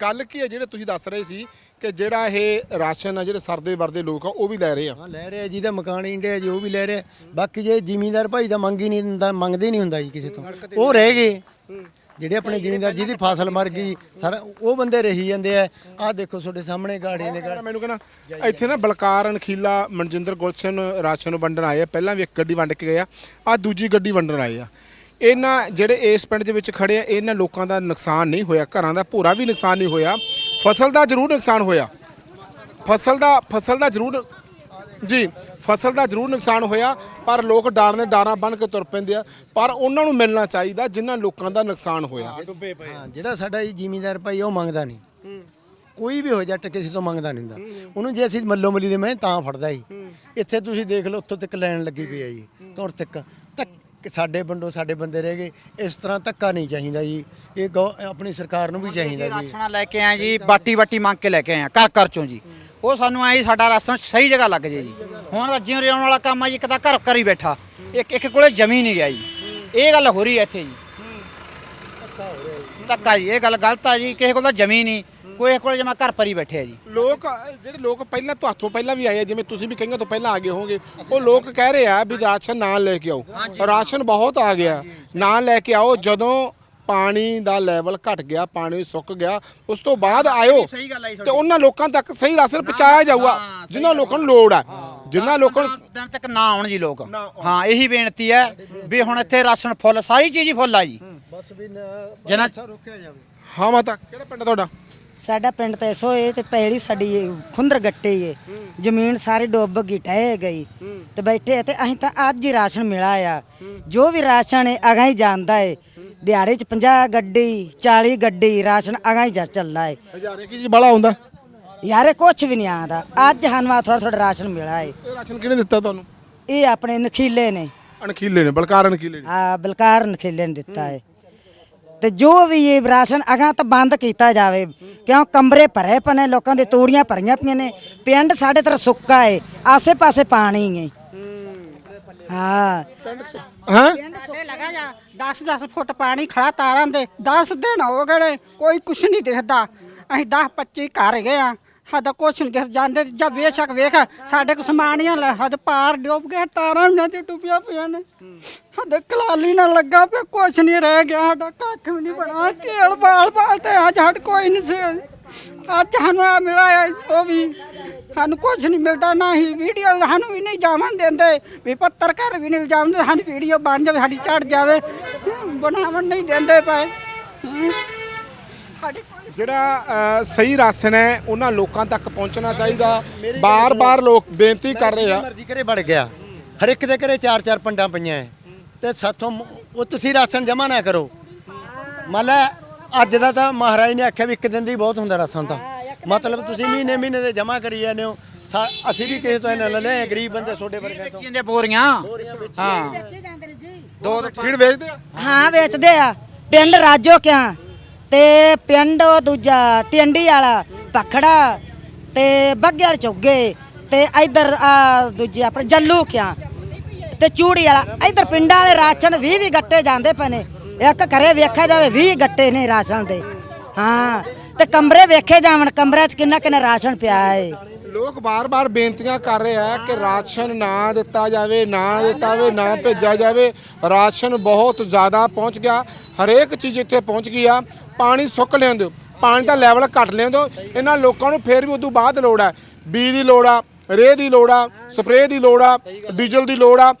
ਗੱਲ ਕੀ ਹੈ ਜਿਹੜੇ ਤੁਸੀਂ ਦੱਸ ਰਹੇ ਸੀ ਕਿ ਜਿਹੜਾ ਇਹ ਰਾਸ਼ਨ ਆ ਜਿਹੜੇ ਸਰਦੇ ਵਰਦੇ ਲੋਕ ਆ ਉਹ ਵੀ ਲੈ ਰਹੇ ਆ? ਹਾਂ ਲੈ ਰਿਹਾ ਜਿਹਦਾ ਮਕਾਨ ਇੰਡੀਆ ਜੀ ਉਹ ਵੀ ਲੈ ਰਿਹਾ ਬਾਕੀ ਜੇ ਜ਼ਿਮੀਂਦਾਰ ਭਾਈ ਦਾ ਮੰਗ ਹੀ ਨਹੀਂ ਹੁੰਦਾ ਮੰਗਦੇ ਨਹੀਂ ਹੁੰਦਾ ਜੀ ਕਿਸੇ ਤੋਂ। ਉਹ ਰਹਿ ਗਏ। ਜਿਹੜੇ ਆਪਣੇ ਜ਼ਿਮੀਂਦਾਰ ਜਿਹਦੀ ਫਸਲ ਮਰ ਗਈ ਸਾਰਾ ਉਹ ਬੰਦੇ ਰਹੀ ਜਾਂਦੇ ਆ। ਆਹ ਦੇਖੋ ਤੁਹਾਡੇ ਸਾਹਮਣੇ ਗਾੜੀਆਂ ਦੇ ਗਾੜ ਮੈਨੂੰ ਕਹਿੰਦਾ ਇੱਥੇ ਨਾ ਬਲਕਾਰ ਅਣਖੀਲਾ ਮਨਜਿੰਦਰ ਗੁਲਸ਼ਨ ਰਾਸ਼ਨ ਵੰਡਣ ਆਏ ਆ। ਪਹਿਲਾਂ ਵੀ ਇੱਕ ਗੱਡੀ ਵੰਡ ਕੇ ਗਏ ਆ ਆ ਦੂਜੀ ਗੱਡੀ ਵੰਡਣ ਆਏ ਆ। ਇਹਨਾਂ ਜਿਹੜੇ ਇਸ ਪਿੰਡ ਦੇ ਵਿੱਚ ਖੜੇ ਆ ਇਹਨਾਂ ਲੋਕਾਂ ਦਾ ਨੁਕਸਾਨ ਨਹੀਂ ਹੋਇਆ ਘਰਾਂ ਦਾ ਪੂਰਾ ਵੀ ਨੁਕਸਾਨ ਨਹੀਂ ਹੋਇਆ ਫਸਲ ਦਾ ਜ਼ਰੂਰ ਨੁਕਸਾਨ ਹੋਇਆ। ਫਸਲ ਦਾ ਫਸਲ ਦਾ ਜ਼ਰੂਰ ਜੀ ਫਸਲ ਦਾ ਜ਼ਰੂਰ ਨੁਕਸਾਨ ਹੋਇਆ ਪਰ ਲੋਕ ਡਰ ਨੇ ਡਾਰਾਂ ਬੰਨ ਕੇ ਤੁਰ ਪੈਂਦੇ ਆ ਪਰ ਉਹਨਾਂ ਨੂੰ ਮਿਲਣਾ ਚਾਹੀਦਾ ਜਿਨ੍ਹਾਂ ਲੋਕਾਂ ਦਾ ਨੁਕਸਾਨ ਹੋਇਆ। ਹਾਂ ਜਿਹੜਾ ਸਾਡਾ ਜੀ ਜ਼ਿਮੀਂਦਾਰ ਭਾਈ ਉਹ ਮੰਗਦਾ ਨਹੀਂ। ਕੋਈ ਵੀ ਹੋ ਜੱਟ ਕਿਸੇ ਤੋਂ ਮੰਗਦਾ ਨਹੀਂ ਹੁੰਦਾ। ਉਹਨੂੰ ਜੇ ਅਸੀਂ ਮੱਲੋ ਮੱਲੀ ਦੇ ਮੈਂ ਤਾਂ ਫੜਦਾ ਜੀ। ਇੱਥੇ ਤੁਸੀਂ ਦੇਖ ਲਓ ਉੱਥੋਂ ਤੱਕ ਲੈਣ ਲੱਗੀ ਪਈ ਆ ਜੀ ਤੁਰ ਤੱਕ। ਤੱਕ ਸਾਡੇ ਬੰਡੋ ਸਾਡੇ ਬੰਦੇ ਰਹਿ ਗਏ ਇਸ ਤਰ੍ਹਾਂ ਧੱਕਾ ਨਹੀਂ ਚਾਹੀਦਾ ਜੀ। ਇਹ ਗੌ- ਆਪਣੀ ਸਰਕਾਰ ਨੂੰ ਵੀ ਚਾਹੀਦਾ ਵੀ ਰਾਸ਼ਨਾ ਲੈ ਕੇ ਆਏ ਜੀ ਬਾਟੀ ਬਾਟੀ ਮੰਗ ਕੇ ਲੈ ਕੇ ਆਏ ਘਰ ਘਰ ਚੋਂ ਜੀ। ਉਹ ਸਾਨੂੰ ਆਏ ਸਾਡਾ ਰਾਸ਼ਨ ਸਹੀ ਜਗ੍ਹਾ ਲੱਗ ਜੇ ਜੀ। ਹੁਣ ਰੱਜੀਆਂ ਰਿਆਉਣ ਵਾਲਾ ਕੰਮ ਆ ਜੀ ਇੱਕ ਤਾਂ ਘਰ ਘਰ ਹੀ ਬੈਠਾ। ਇੱਕ ਇੱਕ ਕੋਲੇ ਜ਼ਮੀਨ ਨਹੀਂ ਗਿਆ ਜੀ। ਇਹ ਗੱਲ ਹੋ ਰਹੀ ਹੈ ਇੱਥੇ ਜੀ। ਧੱਕਾ ਜੀ। ਇਹ ਗੱਲ ਗਲਤ ਆ ਜੀ ਕਿਸੇ ਕੋਲ ਤਾਂ ਜ਼ਮੀਨ ਨਹੀਂ ਕੋਈ ਕੋਲੇ ਜਮਾ ਘਰ ਪਰ ਹੀ ਬੈਠੇ ਆ ਜੀ। ਲੋਕ ਜਿਹੜੇ ਲੋਕ ਪਹਿਲਾਂ ਤੁਹਾਥੋਂ ਪਹਿਲਾਂ ਵੀ ਆਏ ਆ ਜਿਵੇਂ ਤੁਸੀਂ ਵੀ ਕਈਆਂ ਤੋਂ ਪਹਿਲਾਂ ਆ ਗਏ ਹੋਵੋਗੇ ਉਹ ਲੋਕ ਕਹਿ ਰਹੇ ਆ ਵੀ ਰਾਸ਼ਨ ਨਾ ਲੈ ਕੇ ਆਓ। ਰਾਸ਼ਨ ਬਹੁਤ ਆ ਗਿਆ। ਨਾ ਲੈ ਕੇ ਆਓ ਜਦੋਂ ਪਾਣੀ ਦਾ ਲੈਵਲ ਘਟ ਗਿਆ ਪਾਣੀ ਸੁੱਕ ਗਿਆ ਉਸ ਤੋਂ ਬਾਅਦ ਆਇਓ। ਤੇ ਉਹਨਾਂ ਲੋਕਾਂ ਤੱਕ ਸਹੀ ਰਾਸ਼ਨ ਪਹੁੰਚਾਇਆ ਜਾਊਗਾ ਜਿਨ੍ਹਾਂ ਲੋਕਾਂ ਨੂੰ ਲੋੜ ਆ। ਜਿਨ੍ਹਾਂ ਲੋਕਾਂ ਨੂੰ ਦਿਨ ਤੱਕ ਨਾ ਆਉਣ ਜੀ ਲੋਕ। ਹਾਂ ਇਹੀ ਬੇਨਤੀ ਹੈ ਵੀ ਹੁਣ ਇੱਥੇ ਰਾਸ਼ਨ ਫੁੱਲ ਸਾਰੀ ਚੀਜ਼ ਹੀ ਫੁੱਲ ਆ ਜੀ। ਬਸ ਵੀ ਜਨਾ ਰੋਕਿਆ ਜਾਵੇ। ਹਾਂ ਮਾਤਾ ਕਿਹੜਾ ਪਿੰਡ ਆ ਤੁਹਾਡਾ? ਸਾਡਾ ਪਿੰਡ ਤਾਂ ਐਸੋ ਏ ਤੇ ਪੈਲੀ ਸਾਡੀ ਖੁੰਦਰ ਗੱਟੇ ਏ। ਜ਼ਮੀਨ ਸਾਰੀ ਡੁੱਬ ਗਈ ਟਹਿ ਗਈ। ਤੇ ਬੈਠੇ ਤੇ ਅਸੀਂ ਤਾਂ ਅੱਜ ਹੀ ਰਾਸ਼ਨ ਮਿਲਾ ਆ। ਜੋ ਵੀ ਰਾਸ਼ਨ ਏ ਅਗਾਂ ਹੀ ਜਾਂਦਾ ਏ। ਦਿਹਾੜੇ ਚ 50 ਗੱਡੀ 40 ਗੱਡੀ ਰਾਸ਼ਨ ਅਗਾਂ ਹੀ ਜਾ ਚੱਲਦਾ ਏ। ਹਜ਼ਾਰੇ ਕੀ ਜੀ ਬੜਾ ਹੁੰਦਾ? ਯਾਰੇ ਕੁਛ ਵੀ ਨਹੀਂ ਆਂਦਾ। ਅੱਜ ਸਾਨੂੰ ਥੋੜਾ ਥੋੜਾ ਰਾਸ਼ਨ ਮਿਲਾ ਏ। ਇਹ ਰਾਸ਼ਨ ਕਿਹਨੇ ਦਿੱਤਾ ਤੁਹਾਨੂੰ? ਇਹ ਆਪਣੇ ਨਖੀਲੇ ਨੇ। ਅਣਖੀਲੇ ਨੇ ਬਲਕਾਰ ਅਣਖੀਲੇ ਨੇ। ਆ ਬਲਕਾਰ ਨਖੀਲੇ ਨੇ ਦਿੱਤਾ ਏ। ਤੇ ਜੋ ਵੀ ਇਹ ਰਾਸ਼ਨ ਅਗਾਂ ਤਾਂ ਬੰਦ ਕੀਤਾ ਜਾਵੇ। ਕਿਉਂ? ਕਮਰੇ ਭਰੇ ਪਨੇ ਲੋਕਾਂ ਦੇ ਤੂੜੀਆਂ ਭਰੀਆਂ ਪਈਆਂ ਨੇ। ਪਿੰਡ ਸਾਡੇ ਤਰ੍ਹਾਂ ਸੁੱਕਾ ਏ ਆਸੇ ਪਾਸੇ ਪਾਣੀ ਏ। ਹਾਂ। ਹਾਂ? ਸਾਡੇ ਲਗਾ ਜਾ 10-10 ਫੁੱਟ ਪਾਣੀ ਖੜਾ ਤਾਰਾਂ ਦੇ 10 ਦਿਨ ਹੋ ਗਏ ਕੋਈ ਕੁਛ ਨਹੀਂ ਦਿਖਦਾ। ਅਸੀਂ 10-25 ਘਰ ਗਏ ਆ। ਸਾਡਾ ਕੁਛ ਨਹੀਂ ਜਾਂਦੇ ਜਾਂ ਵੇਸ਼ਕ ਵੇਖ, ਸਾਡੇ ਕੋ ਸਮਾਨੀਆਂ ਲੈ ਹਦ ਪਾਰ ਡੁੱਬ ਗਏ ਤਾਰਾਂ ਉਹਨਾਂ ਤੇ ਡੁੱਬੀਆਂ ਪਈਆਂ ਨੇ। ਸਾਡੇ ਕਲਾਲੀ ਨਾਲ ਲੱਗਾ ਪਿਆ, ਕੁਛ ਨਹੀਂ ਰਹਿ ਗਿਆ, ਸਾਡਾ ਕੱਖ ਵੀ ਨਹੀਂ ਬਣਾ ਕੇਲ ਬਾਲ ਬਾਲ ਤੇ ਅੱਜ ਹੱਟ ਕੋਈ ਨਹੀਂ ਸੀ। ਅੱਜ ਸਾਨੂੰ ਆ ਮਿਲਿਆ ਉਹ ਵੀ ਸਾਨੂੰ ਕੁਛ ਨਹੀਂ ਮਿਲਦਾ, ਨਾ ਹੀ ਵੀਡੀਓ, ਸਾਨੂੰ ਵੀ ਨਹੀਂ ਜਾਵਣ ਦਿੰਦੇ ਵੀ ਪੱਤਰਕਾਰ ਵੀ ਨਹੀਂ ਜਾਵਣ ਸਾਨੂੰ ਵੀਡੀਓ ਬਣ ਜਾਵੇ, ਸਾਡੀ ਚੜ ਜਾਵੇ। ਬਣਾਵਣ ਨਹੀਂ ਦਿੰਦੇ ਪਏ। ਸਾਡੀ ਜਿਹੜਾ ਅ, ਸਹੀ ਰਾਸ਼ਨ ਹੈ ਉਹਨਾਂ ਲੋਕਾਂ ਤੱਕ ਪਹੁੰਚਣਾ ਚਾਹੀਦਾ। ਬਾਰ-ਬਾਰ ਲੋਕ ਬੇਨਤੀ ਕਰ ਰਹੇ ਆ। ਮਰਜ਼ੀ ਘਰੇ ਵੜ ਗਿਆ। ਹਰ ਇੱਕ ਦੇ ਘਰੇ ਚਾਰ ਚਾਰ ਪੰਡਾਂ ਪਈਆਂ ਐ। ਤੇ ਸਾਥੋਂ ਮ- ਉਹ ਤੁਸੀਂ ਰਾਸ਼ਨ ਜਮਾ ਨਾ ਕਰੋ। ਮੰਨ ਲੈ ਅੱਜ ਦਾ ਤਾਂ ਮਹਾਰਾਜ ਨੇ ਆਖਿਆ ਵੀ ਇੱਕ ਦਿਨ ਦੀ ਬਹੁਤ ਹੁੰਦਾ ਰਾਸ਼ਨ ਤਾਂ। ਮਤਲਬ ਤੁਸੀਂ ਮਹੀਨੇ ਮਹੀਨੇ ਦੇ ਜਮਾ ਕਰੀ ਜਾਂਦੇ ਹੋ। ਸਾ- ਅਸੀਂ ਵੀ ਕਿਸੇ ਤੋਂ ਇਹਨਾਂ ਲੈ ਲਏ ਗਰੀਬ ਬੰਦੇ ਛੋਡੇ ਵਰਗੇ ਤੋਂ। ਚੀਂਦੇ ਬੋਰੀਆਂ ਹਾਂ ਦੋ ਦੋ ਫੀਡ ਵੇਚਦੇ ਆ? ਹਾਂ ਵੇਚਦੇ ਆ। ਪਿੰਡ ਰਾਜੋ ਕਿਆ? ਤੇ ਪਿੰਡ ਉਹ ਦੂਜਾ ਟਿੰਡੀ ਵਾਲਾ ਪਖੜਾ ਤੇ ਬੱਗੇ ਵਾਲੇ ਚੌਗੇ ਤੇ ਇਧਰ ਆ ਦੂਜੇ ਆਪਣੇ ਜੱਲੂ ਕਿਆ ਤੇ ਚੂੜੀ ਵਾਲਾ, ਇਧਰ ਪਿੰਡਾਂ ਵਾਲੇ ਰਾਸ਼ਨ 20 20 ਗੱਟੇ ਜਾਂਦੇ ਪਏ ਨੇ, ਇੱਕ ਘਰੇ ਵੇਖਿਆ ਜਾਵੇ 20 ਗੱਟੇ ਨੇ ਰਾਸ਼ਨ ਦੇ, ਹਾਂ ਤੇ ਕਮਰੇ ਵੇਖੇ ਜਾਵਣ, ਕਮਰਿਆਂ 'ਚ ਕਿੰਨਾ ਕਿੰਨਾ ਰਾਸ਼ਨ ਪਿਆ ਏ। ਲੋਕ ਬਾਰ-ਬਾਰ ਬੇਨਤੀਆਂ ਕਰ ਰਹੇ ਆ ਕਿ ਰਾਸ਼ਨ ਨਾ ਦਿੱਤਾ ਜਾਵੇ, ਨਾ ਦਿੱਤਾ ਜਾਵੇ, ਨਾ ਭੇਜਿਆ ਜਾਵੇ। ਰਾਸ਼ਨ ਬਹੁਤ ਜ਼ਿਆਦਾ ਪਹੁੰਚ ਗਿਆ। ਹਰੇਕ ਚੀਜ਼ ਇੱਥੇ ਪਹੁੰਚ ਗਈ ਆ। ਪਾਣੀ ਸੁੱਕ ਲੈਂਦੇ ਪਾਣੀ ਦਾ ਲੈਵਲ ਘਟ ਲੈਂਦੇ ਇਹਨਾਂ ਲੋਕਾਂ ਨੂੰ ਫੇਰ ਵੀ ਉਦੋਂ ਬਾਅਦ ਲੋੜ ਆ। ਬੀਜ ਦੀ ਲੋੜ ਆ, ਰੇਹ ਦੀ ਲੋੜ ਆ, ਸਪਰੇਅ ਦੀ ਲੋੜ ਆ, ਡੀਜ਼ਲ ਦੀ ਲੋੜ ਆ।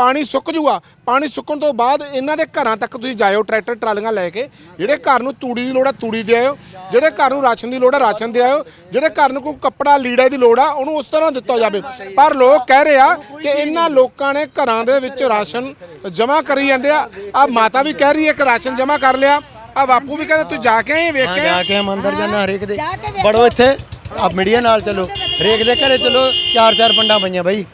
ਪਾਣੀ ਸੁੱਕ ਜੂਗਾ ਪਾਣੀ ਸੁੱਕਣ ਤੋਂ ਬਾਅਦ ਇਹਨਾਂ ਦੇ ਘਰਾਂ ਤੱਕ ਤੁਸੀਂ ਜਾਇਓ ਟਰੈਕਟਰ ਟਰਾਲੀਆਂ ਲੈ ਕੇ ਜਿਹੜੇ ਘਰ ਨੂੰ ਤੂੜੀ ਦੀ ਲੋੜ ਆ ਤੂੜੀ ਦੇ ਆਇਓ ਜਿਹੜੇ ਘਰ ਨੂੰ ਰਾਸ਼ਨ ਦੀ ਲੋੜ ਆ ਰਾਸ਼ਨ ਦੇ ਆਇਓ ਜਿਹੜੇ ਘਰ ਨੂੰ ਕੋਈ ਕੱਪੜਾ ਲੀੜਾ ਦੀ ਲੋੜ ਆ ਉਹਨੂੰ ਉਸ ਤਰ੍ਹਾਂ ਦਿੱਤਾ ਜਾਵੇ। ਪਰ ਲੋਕ ਕਹਿ ਰਹੇ ਆ ਕਿ ਇਹਨਾਂ ਲੋਕਾਂ ਨੇ ਘਰਾਂ ਦੇ ਵਿੱਚ ਰਾਸ਼ਨ ਜਮ੍ਹਾਂ ਕਰੀ ਜਾਂਦੇ ਆ। ਆ ਮਾਤਾ ਵੀ ਕਹਿ ਰਹੀ ਹੈ ਕਿ ਰਾਸ਼ਨ ਜਮ੍ਹਾਂ ਕਰ ਲਿਆ। ਆ ਬਾਪੂ ਵੀ ਕਹਿੰਦਾ ਤੂੰ ਜਾ ਕੇ ਆਏ ਵੇਖੇ ਜਾ ਕੇ ਹਮ ਅੰਦਰ ਜਾਣਾ ਹਰੇਕ ਦੇ। ਬੜੋ ਇੱਥੇ ਆ ਮੀਡੀਆ ਨਾਲ ਚਲੋ। ਹਰੇਕ ਦੇ ਘਰੇ ਚਲੋ ਚਾਰ ਚਾਰ ਪੰਡਾਂ ਪਈਆਂ ਬਾਈ।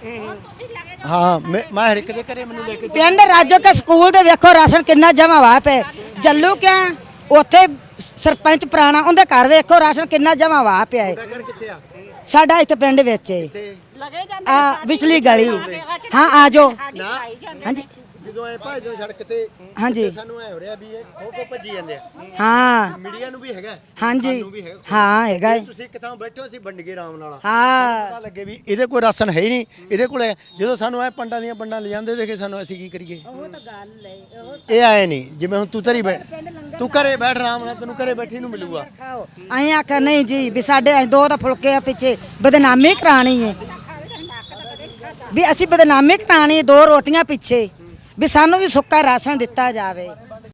ਹਾਂ ਮੈਂ ਮੈਂ ਹਰੇਕ ਦੇ ਘਰੇ ਮੈਨੂੰ ਲੈ ਕੇ ਪਿੰਡ ਰਾਜੋ ਕੇ ਸਕੂਲ ਦੇ ਵੇਖੋ ਰਾਸ਼ਨ ਕਿੰਨਾ ਜਮਾ ਵਾ ਪਏ ਜੱਲੂ ਕਿਆ ਉੱਥੇ ਸਰਪੰਚ ਪੁਰਾਣਾ ਉਹਦੇ ਘਰ ਵੇਖੋ ਰਾਸ਼ਨ ਕਿੰਨਾ ਜਮਾ ਵਾ ਪਿਆ ਹੈ ਘਰ ਕਿੱਥੇ ਆ? ਸਾਡਾ ਇੱਥੇ ਪਿੰਡ ਵਿੱਚ ਹੈ ਲਗੇ ਜਾਂਦੇ ਆ ਵਿਚਲੀ ਗਲੀ। ਹਾਂ ਆ ਜਾਓ। ਹਾਂਜੀ। ਜਦੋਂ ਐ ਭਾਜਦੇ ਸੜਕ ਤੇ ਹਾਂਜੀ। ਤੇ ਸਾਨੂੰ ਐ ਹੋ ਰਿਹਾ ਵੀ ਇਹ ਖੋ ਖੋ ਭੱਜੀ ਜਾਂਦੇ ਆ। ਹਾਂ। ਮੀਡੀਆ ਨੂੰ ਵੀ ਹੈਗਾ ਹਾਂਜੀ। ਸਾਨੂੰ ਵੀ ਹੈਗਾ। ਹਾਂ ਹੈਗਾ ਏ। ਤੁਸੀਂ ਕਿਥਾਂ ਬੈਠੋ ਅਸੀਂ ਵੰਡ ਆਰਾਮ ਨਾਲ। ਹਾਂ। ਪਤਾ ਲੱਗੇ ਵੀ ਇਹਦੇ ਕੋਲ ਰਾਸ਼ਨ ਹੈ ਹੀ ਨਹੀਂ। ਇਹਦੇ ਕੋਲ ਹੈ। ਜਦੋਂ ਸਾਨੂੰ ਐ ਪੰਡਾਂ ਦੀਆਂ ਪੰਡਾਂ ਲਿਜਾਂਦੇ ਦੇਖੇ ਸਾਨੂੰ ਅਸੀਂ ਕੀ ਕਰੀਏ। ਉਹ ਤਾਂ ਗੱਲ ਹੈ ਉਹ ਇਹ ਆਏ ਨਹੀਂ। ਜਿਵੇਂ ਹੁਣ ਤੂੰ ਧਰੀ ਬੈਠ ਤੂੰ ਘਰੇ ਬੈਠ ਆਰਾਮ ਨਾਲ ਤੈਨੂੰ ਘਰੇ ਬੈਠੀ ਨੂੰ ਮਿਲੂਗਾ। ਖਾਓ। ਅਸੀਂ ਆਖਿਆ ਨਹੀਂ ਜੀ ਵੀ ਸਾਡੇ ਅਸੀਂ ਦੋ ਤਾਂ ਫੁਲਕੇ ਆ ਪਿੱਛੇ ਬਦਨਾਮੀ ਕਰਾਣੀ ਹੈ। ਵੀ ਅਸੀਂ ਬਦਨਾਮੀ ਕਰਾਣੀ ਦੋ ਰੋਟੀਆਂ ਪਿੱਛੇ। ਵੀ ਸਾਨੂੰ ਵੀ ਸੁੱਕਾ ਰਾਸ਼ਨ ਦਿੱਤਾ ਜਾਵੇ।